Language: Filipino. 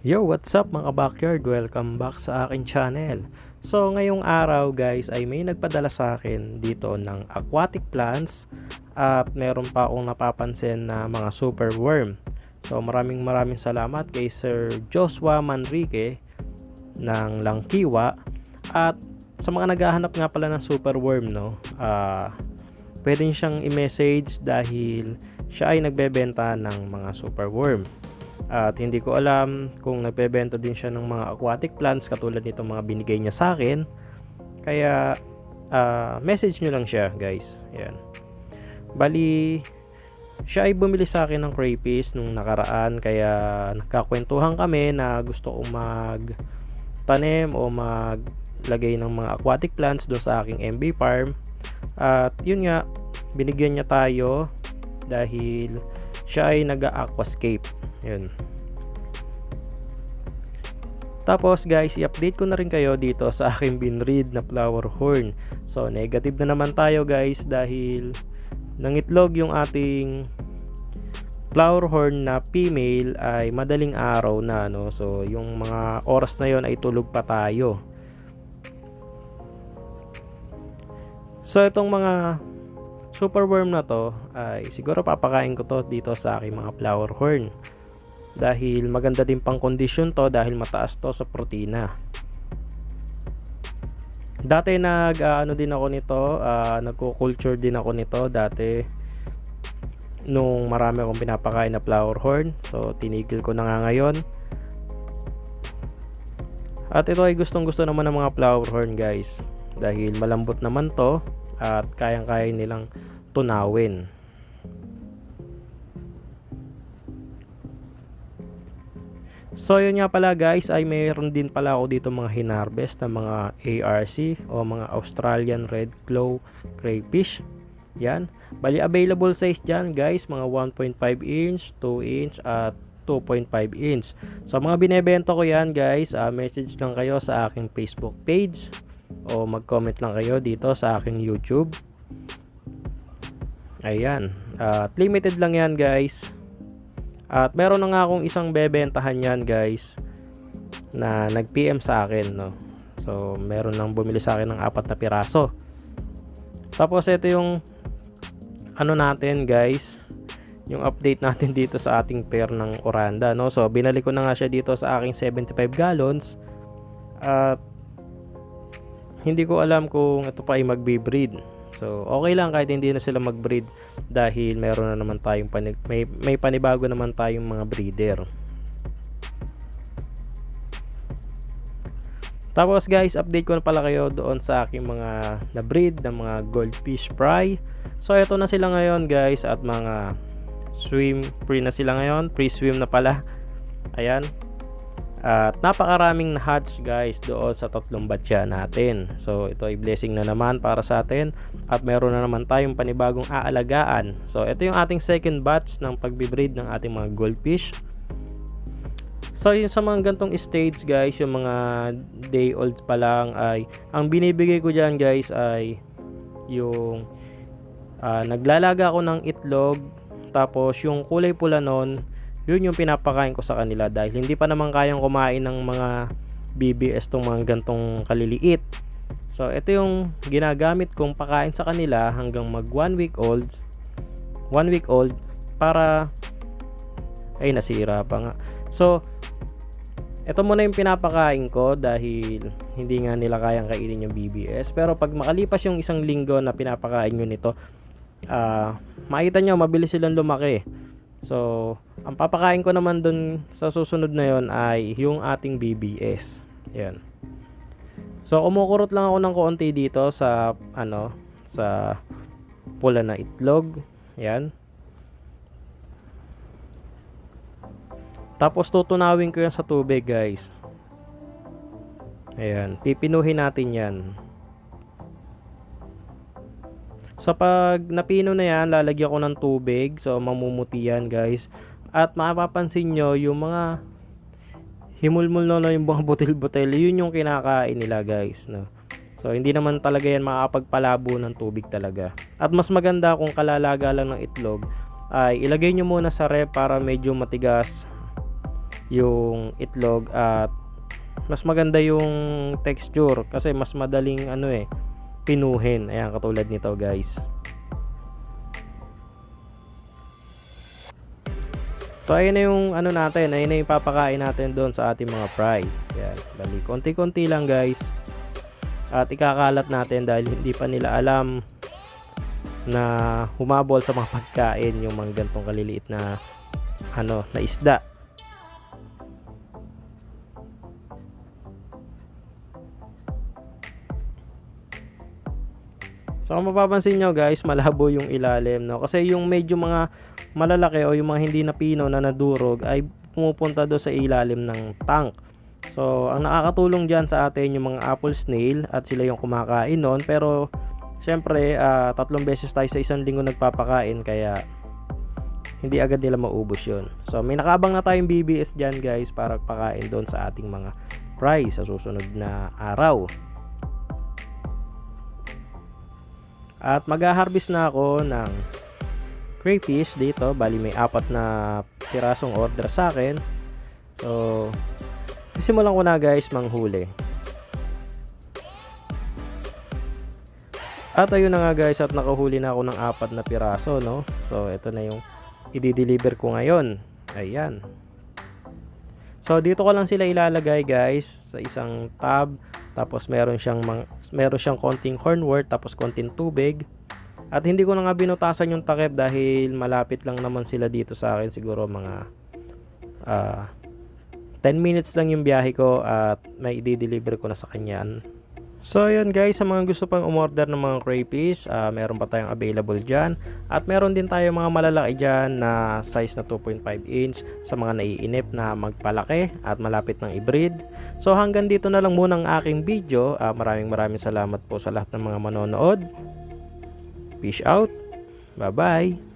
Yo, what's up mga backyard? Welcome back sa akin channel. So, ngayong araw guys ay may nagpadala sa akin dito ng aquatic plants at meron pa akong napapansin na mga super worm. So, maraming maraming salamat kay Sir Joshua Manrique ng Langkiwa at sa mga naghahanap nga pala ng super worm no, ah pwede siyang i-message dahil siya ay nagbebenta ng mga super worm. At hindi ko alam kung nagbebenta din siya ng mga aquatic plants katulad nito mga binigay niya sa akin. Kaya ah, message nyo lang siya guys. Yan. Bali, siya ay bumili sa akin ng crayfish nung nakaraan kaya nagkakwentuhan kami na gusto kong mag tanim o maglagay ng mga aquatic plants doon sa aking MB farm. At yun nga, binigyan niya tayo dahil siya ay nag-aquascape. Yun. Tapos guys, i-update ko na rin kayo dito sa aking binread na flower horn. So negative na naman tayo guys dahil nangitlog yung ating flower horn na female ay madaling araw na no. So yung mga oras na yon ay tulog pa tayo. So itong mga super worm na to ay siguro papakain ko to dito sa aking mga flower horn. Dahil maganda din pang kondisyon to dahil mataas to sa protina. Dati nag ah, ano din ako nito, uh, nagko-culture din ako nito dati nung marami akong pinapakain na flower horn. So tinigil ko na nga ngayon. At ito ay gustong gusto naman ng mga flower horn guys. Dahil malambot naman to at kayang-kaya nilang tunawin. So yun nga pala guys ay mayroon din pala ako dito mga hinarvest na mga ARC o mga Australian Red Claw Crayfish. Yan. Bali available size dyan guys mga 1.5 inch, 2 inch at 2.5 inch. So mga binebenta ko yan guys, uh, message lang kayo sa aking Facebook page o mag-comment lang kayo dito sa aking YouTube. Ayan. At limited lang yan guys. At meron na nga akong isang bebentahan yan guys na nag-PM sa akin no. So meron nang bumili sa akin ng apat na piraso. Tapos ito yung ano natin guys, yung update natin dito sa ating pair ng Oranda no. So binalik ko na nga siya dito sa aking 75 gallons. At hindi ko alam kung ito pa ay magbe-breed. So, okay lang kahit hindi na sila mag-breed dahil meron na naman tayong panig may, may panibago naman tayong mga breeder. Tapos guys, update ko na pala kayo doon sa aking mga na-breed ng mga goldfish fry. So, ito na sila ngayon guys at mga swim free na sila ngayon. Pre-swim na pala. Ayan. At napakaraming na-hatch guys doon sa tatlong batya natin. So ito ay blessing na naman para sa atin. At meron na naman tayong panibagong aalagaan. So ito yung ating second batch ng pagbibreed ng ating mga goldfish. So yung sa mga gantong stage guys, yung mga day old pa lang ay ang binibigay ko dyan guys ay yung uh, naglalaga ako ng itlog tapos yung kulay pula nun yun yung pinapakain ko sa kanila dahil hindi pa naman kayang kumain ng mga BBS tong mga gantong kaliliit. So ito yung ginagamit kong pakain sa kanila hanggang mag 1 week old. 1 week old para ay nasira pa nga. So ito muna yung pinapakain ko dahil hindi nga nila kayang kainin yung BBS. Pero pag makalipas yung isang linggo na pinapakain nyo nito, uh, makita nyo mabilis silang lumaki. So, ang papakain ko naman dun sa susunod na yon ay yung ating BBS. Yan. So, kumukurot lang ako ng konti dito sa ano, sa pula na itlog. Yan. Tapos tutunawin ko yan sa tubig, guys. Ayan, pipinuhin natin 'yan. So pag napino na yan, lalagyan ko ng tubig. So mamumuti yan guys. At mapapansin nyo, yung mga himulmul no yung mga butil-butil, yun yung kinakain nila guys. No? So hindi naman talaga yan makapagpalabo ng tubig talaga. At mas maganda kung kalalaga lang ng itlog, ay ilagay nyo muna sa rep para medyo matigas yung itlog at mas maganda yung texture kasi mas madaling ano eh pinuhin. Ayan katulad nito guys. So ayun na yung ano natin, ayun na yung papakain natin doon sa ating mga fry. Yan, bali konti-konti lang guys. At ikakalat natin dahil hindi pa nila alam na humabol sa mga pagkain yung mga gantong kaliliit na ano, na isda. So kung mapapansin nyo guys, malabo yung ilalim no. Kasi yung medyo mga malalaki o yung mga hindi na pino na nadurog ay pumupunta do sa ilalim ng tank. So ang nakakatulong dyan sa atin yung mga apple snail at sila yung kumakain nun. Pero syempre ah, tatlong beses tayo sa isang linggo nagpapakain kaya hindi agad nila maubos yun. So may nakabang na tayong BBS dyan guys para pakain doon sa ating mga fry sa susunod na araw. At mag-harvest na ako ng crayfish dito. Bali may apat na pirasong order sa akin. So, sisimulan ko na guys manghuli. At ayun na nga guys at nakahuli na ako ng apat na piraso no. So, ito na yung i-deliver ko ngayon. Ayan. So, dito ko lang sila ilalagay guys sa isang tab. Tapos meron siyang mang, meron siyang konting hornwort tapos konting tubig. At hindi ko na nga binutasan yung takip dahil malapit lang naman sila dito sa akin siguro mga ah 10 minutes lang yung biyahe ko at may i-deliver ko na sa kanya. So yun guys, sa mga gusto pang umorder ng mga crayfish, ah, meron pa tayong available dyan. At meron din tayo mga malalaki dyan na size na 2.5 inch sa mga naiinip na magpalaki at malapit ng i-breed. So hanggang dito na lang muna ang aking video. Ah, maraming maraming salamat po sa lahat ng mga manonood. Peace out. Bye bye.